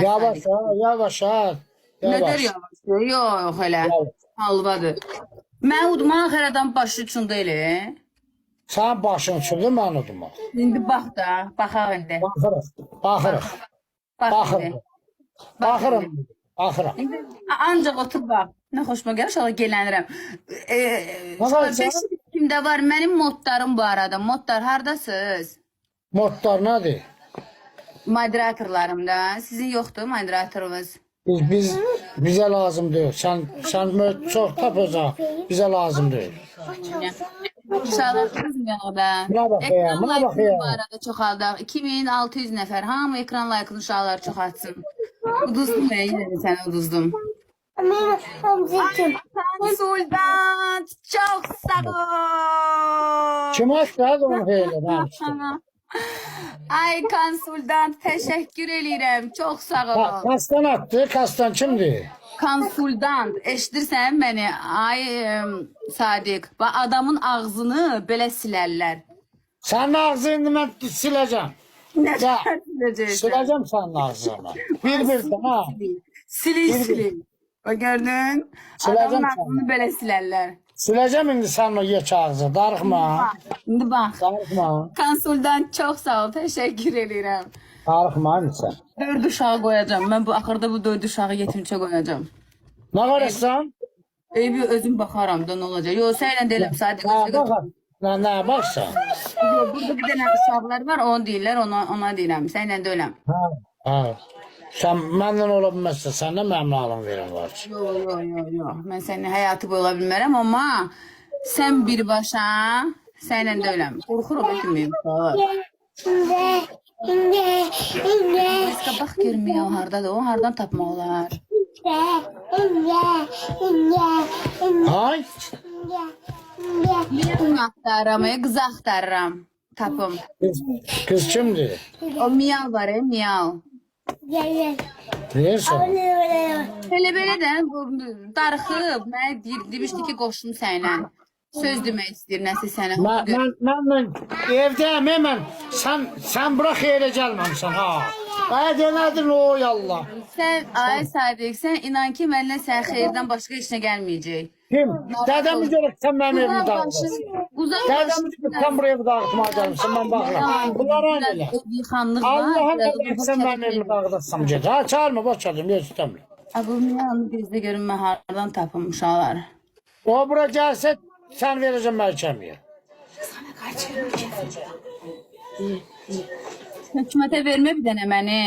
Yavaş ha, yavaş ha. Nədir Yavaş. yavaş? Yox. Yavaş. Halvadır. Mən udmaq hər adam başı üçün elə. Sen başın çıktı ben oduma. İndi bax da, baxaq indi. Bakırız. Bakırız. Bax Bakırım. indi. Bakırım. Bakırım. İndi ancaq otur bax. Nə xoşuma gəlir, inşallah gələnirəm. E, kimdə var? Mənim modlarım bu arada. Modlar hardasınız? Modlar nedir? Moderatorlarımda. Sizin yoxdur moderatorunuz? Biz, biz bize lazım değil. Sen sen mö- çok tap oza. Bize lazım değil. Uşaqlar qızmıyor Buna bax ya, buna bax ya. bu arada çoxaldaq. 2600 nəfər. Hamı ekran laykını uşaqlar çoxaltsın. Uduzdum yenə də səni uduzdum. Konsultant, çox sağ ol. Kim açtı hadi onu hele. Ben. Ay konsultant, təşəkkür eləyirəm. Çox sağ Ha, ol. kastan attı. Kastan kimdi? Konsultant, eşidirsən məni? Ay em, Sadiq, bax adamın ağzını belə silərlər. Senin ağzını ben sileceğim. Nə Ya? Sileceğim senin ağzını. Bir birden ha. Silin silin. O gördün? Sileceğim Adamın ağzını belə silərlər. Sileceğim indi senin o yeç ağzı. Darıkma. İndi bax. Darıkma. Konsultant çox sağ ol, təşəkkür eləyirəm. Darıkma indi sen. Dörd uşağı qoyacağam. Mən bu axırda bu dörd uşağı yetimçə qoyacağam. Ne karışsan? Eybi özüm baxaram da nə olacaq. Yox, sənlə. Ha özü- bak. Ne ne baksan. Yox, burada bir dənə uşaqlar var, onu deyirlər, ona ona deyirəm. Sənlə deyiləm. Ha. Ha. Sen benden olabilmezsin. Sen de memnun alın verin var. Yox, yox, yox, yox. Mən sənin həyatı boyu ola bilmərəm, amma sən birbaşa sənlə deyiləm. Qorxuram etməyim. Başqa bax görmüyor hardadır. O hardan tapmaq olar? Hay. Bunu axtarıram, qız axtarıram. Tapım. Kız, kız kimdi? O miyav var, e, miyav. Neyse. Belə belə də bu darıxıb, mənə deyir, demişdi ki, qoşum sənlə. Söz demək istəyir nəsə sənə. Ben, ben, ben, ben evdeyim hemen. Sen, sen bırak yere gelmemişsin ha. Ben denedin o yallah. Sən, ay Sadiq, sən inan ki, mənlə sən xeyirdən başqa işinə gəlməyəcək. Kim? Dedemi görüp sen benim evimi Görüp sen buraya bir dağıtmaya gelmişsin ben bakıram. Bunlar var. Allah'ın uzaq sen çəkir. evimi dağıtırsam gece. Ha çağırma boş çağırdım. Yok istemiyorum. Ay, Bu miyanı bizdə görün mən hardan tapım uşaqlar. O buraya gelse sen vereceğim ben kemiği. Hökumətə vermə bir dənə məni.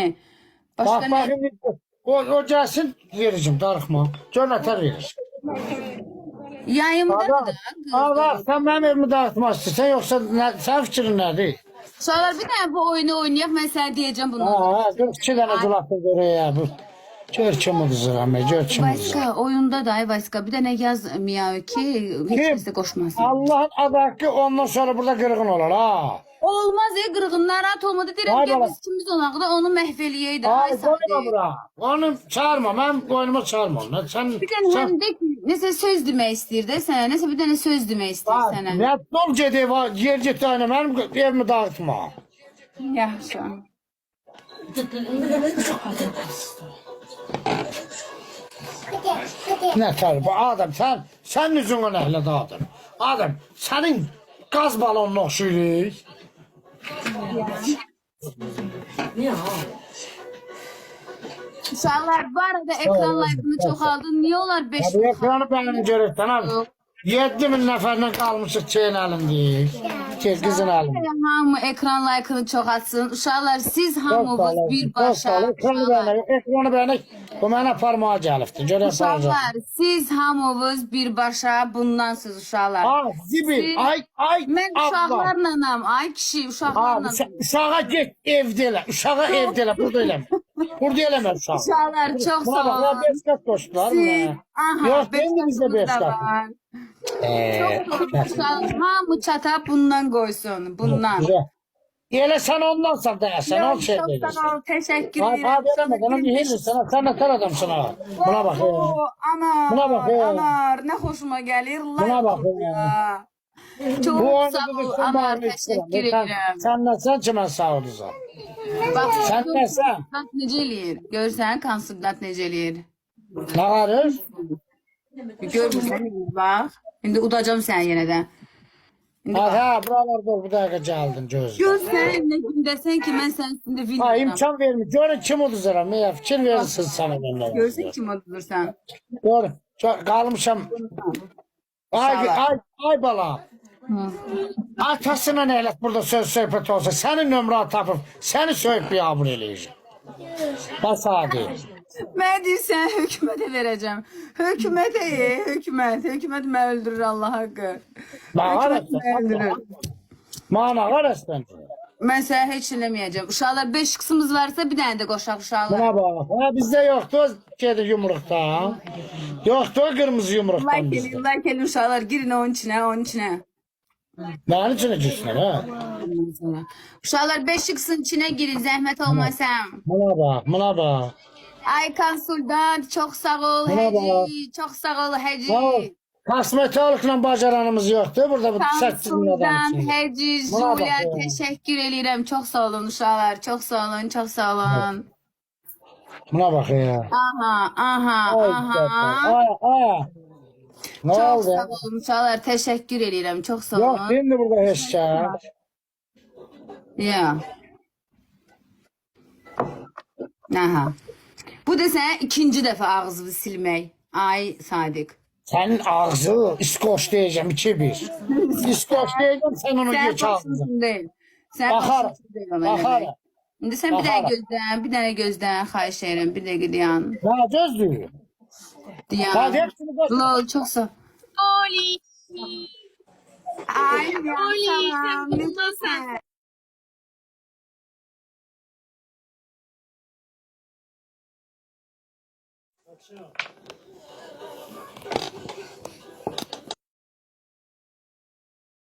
Bak Başqa bak nə? şimdi o, o gelsin vereceğim darıkma. Cömert'e verir. Yayımdadır da. Bak sen benim evimi dağıtmak istiyorsan yoksa ne, sen fikrin nedir? Uşaqlar bir dənə bu oyunu oynayaq, mən sənə deyəcəm bunu. Ha dur iki tane kulaklı görüyor bu. Gör kimi kızır ama gör kimi kızır. Başqa oyunda da ay başqa bir dənə yaz Miyav ki, heç Kim? kəsə qoşmasın. Allah'ın adı ki ondan sonra burada kırgın olur ha. Olmaz ya qırğınlar at olmadı deyirəm Ay bala. biz ikimiz olaq da onu məhv eləyək də. Ay Ay bura. Onu çağırma ben koynuma çağırma onu. Sen, Bir dənə sen həm də ki, nəsə söz demək istəyir də sənə, nəsə bir dənə söz demək istəyir sənə. ne dol gedi var yer git tane benim evimi dağıtma. Yaxşı. Ne tabi adam sen sen yüzüne nehle dağıtın. Adam senin gaz balonuna okşuyur. Uşaqlar bu arada ekran laykını çoxaldın. Niyə onlar 5 Tabii ekranı benim görürsen abi. Yedi bin neferden kalmışız şeyin elinde. Şey, kızın elinde. Hamı ekran laykını çoxaltsın. Uşaqlar siz hamınız birbaşa. Ekranı Uşaqlar, beğenek, ekranı beğenek. Bu bana parmağa gelifti. Parmağa. uşaqlar, siz hamınız birbaşa bundansınız uşaqlar. Ah zibil. Ay ay. Mən abla. uşaqlarlanam. Ay kişi Abi uşaqlarla. uşa- uşağa git evdeler. Uşağa evdeler. Burada eleme. Burada eleme uşağı. Uşaqlar çox Buna sağ bak ya olun. beş kat koştular mı? Siz, aha, Yok beş benim bizde beş kat. Var. Eee. Uşaqlar, hamı çata bundan qoysun, bundan. Güzel. Hele sen ondan sen de sen ol şey Çox dedi. sağ ol, təşəkkür Ay edirəm. abi eleme bana bir hele sana sen ne ter adamsın ha. Buna bak ya. Oo, Anar, Buna bax, ya. anar, xoşuma gəlir. Buna like ya. ya. Çok Bu oyunu sağ ol ama bana teşekkür Sen, ederim. sen ne sen kime sağ olursan. Bak Sen ne sen? Konsultant necə eləyir? Görsən konsultant necə eləyir? Ne karır? Görmürsən bax. İndi udacam səni yenə də. İndi Ha bax. ha buralarda ol, bir dakika geldin gözle. Görsən nə gündəsən ki mən sənin üstündə Ha video. imkan vermiş. Görün kim uduzuram. Ne fikir verirsin sana benden. Görsən kim udursan. Görün. Çok kalmışam. Ay, Sağ ol. ay, ay bala. Atasına neylek burada söz söhbet olsa senin nömrə tapıp seni söhüp bir abun eləyəcək. Bas hadi. Mən deyirsən hökumətə verəcəm. Hökumətə ye, hökumət. Hökumət məni öldürür Allah haqqı. Hökumət məni öldürür. Mana qarasın. Mən sənə heç eləməyəcəm. Uşaqlar 5 qısımız varsa bir dənə də qoşaq uşaqlar. Buna bak. Ha bizde yoktu kedi yumrukta. Yoktu kırmızı yumruktan Like elin, like elin uşaqlar girin onun içinə, onun içinə. Neyin içine gitsin ha? Uşaqlar 5 qısın içinə girin, zəhmət olmasam. Buna bak, buna bak. Ay konsultant, çox sağ ol Merhaba. Həci. Çox sağ ol Sağ ol. Kosmetologla bacaranımız yoktu. Burada bu 8 bin adam Konsultant için. Həci, Buna bax Julia, ya. təşəkkür eləyirəm. Çox sağ olun uşaqlar. Çox sağ olun, çox sağ olun. Buna bak ya. Aha, aha, Ay, aha. ay, ay. Ne Çox oldu? sağ olun uşaqlar. Təşəkkür eləyirəm. Çox sağ Yok olun. şimdi burada şey. Ya. Aha. Bu da sənə ikinci dəfə ağzını silmək. Ay Sadiq. Senin ağzı İskoç diyeceğim 2-1. İskoç diyeceğim sen onu Sən geç ağzına. başlasın deyil. Sən Baxarım. başlasın deyil ona. İndi sən bir dənə Baxarım. gözdən, bir dənə gözdən, xahiş edirəm, bir dəqiqə dayan. Hadi Dayan. hepsini göster. Lol, çox sağ. Oli. Ay, Oli, salam, sen necəsən?